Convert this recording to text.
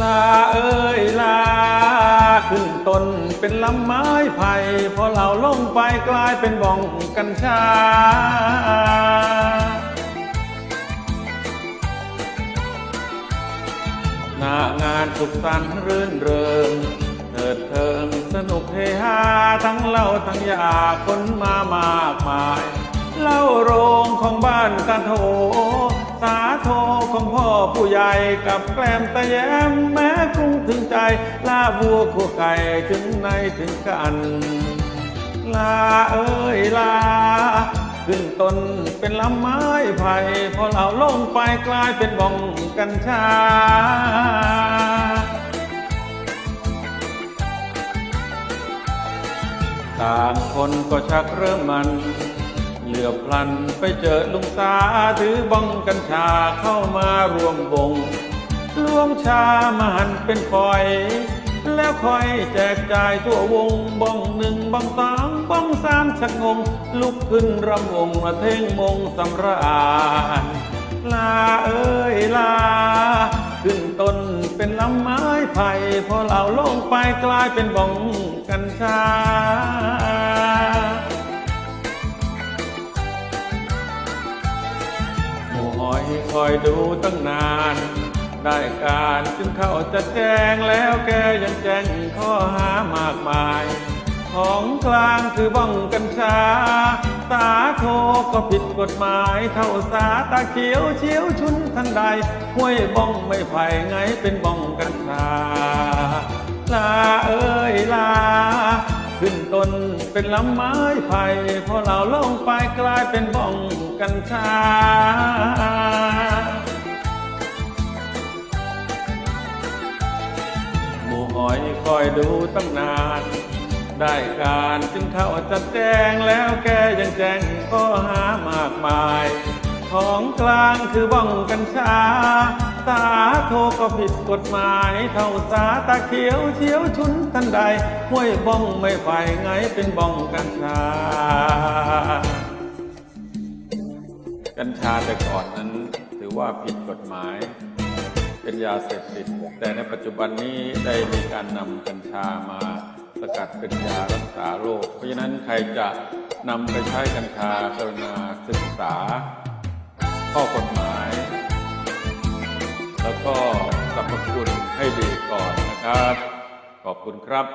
ลาเอ้ยลา ขึ้นต้นเป็นลำไม้ไผ่พอเราลงไปกลายเป็นบ่องกัญชา หน้างานสุขสันต์รื่นเริงเถิดเทิงสนุกเฮฮาทั้งเล่าทั้งยาคนมามากมาย เล่าโรงของบ้านกันโถสาโท พ่อผู้ใหญ่กับแกล้มตะแยมแม้กรุงถึงใจลาบัวขัวไก่ถึงในถึงกันลาเอ้ยลา ขึ้นต้นเป็นลำไม้ไผ่พอเราลงไปกลายเป็นบ่องกัญชาต่างคนก็ชักเริ่มมัน เหลือพลันไปเจอลุงสาถือบ้องกัญชาเข้ามารวมวงลวงชามาหันเป็นฝอย แล้วคอยแจกจ่ายทั่ววงบ้องหนึ่งบ้องสองบ้องสามชักงง ลุกขึ้นรำวงมาเท่งมงสำราญลาเอ้ยลา ขึ้นต้นเป็นลำไม้ไผ่พอเราลงไปกลายเป็นบ้องกัญชา อยคอยดูตั้งนาน ได้การจึงเข้าจะแจ้งแล้วแกยังแจ้งข้อหามากมาย ของกลางคือบ้องกัญชา สาโทก็ผิดกฎหมาย เท่าสาตาเขียวเชียวชุนทันใดห้วยบ้องไม่ไผ่ไงเป็นบ้องกัญชาลาเอ้ยลา เป็นลำไม้ไผ่พอเราลงไปกลายเป็นบ้องกัญชา หมู่หอยคอยดูตั้งนาน ได้การจึงเข้าจัดแจงแล้วแกยังแจงก็หามากมาย ของกลางคือบ้องกัญชา สาโทก็ผิดกฎหมาย เท่าสาตาเขียวเชียวชุนทันใดห้วยบ้องไม่ไฟไงเป็นบ้องกัญชา กัญชาแต่ก่อนนั้นถือว่าผิดกฎหมาย เป็นยาเสพติด แต่ในปัจจุบันนี้ได้มีการนำกัญชามาสกัดเป็นยารักษาโรค เพราะฉะนั้นใครจะนำไปใช้กัญชากรุณาศึกษา ข้อกฎหมาย แล้วก็สรรพคุณให้ดีก่อนนะครับ ขอบคุณครับ